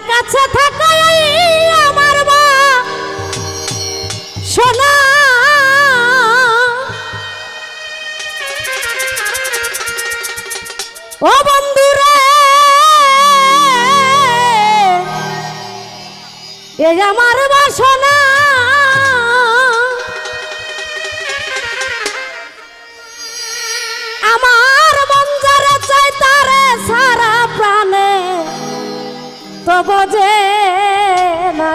কাছে আমার মা। সোনা। ও এ আমার বাসনা। বোঝে না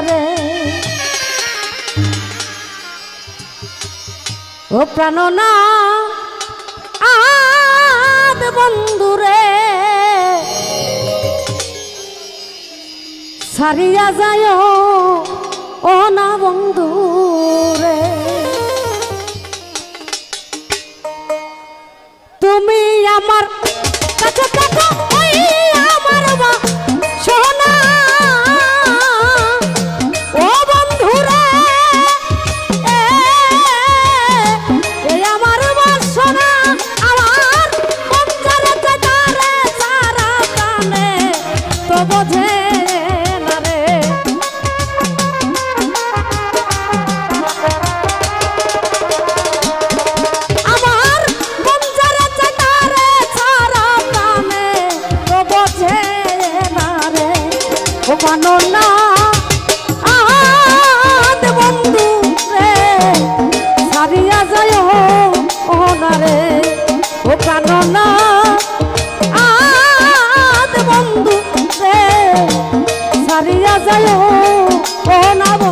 ও প্রাণ না আদ বন্ধুরে সারিয়া যায় ও না বন্ধুরে বোঝে ও না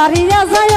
সারিয়া যায়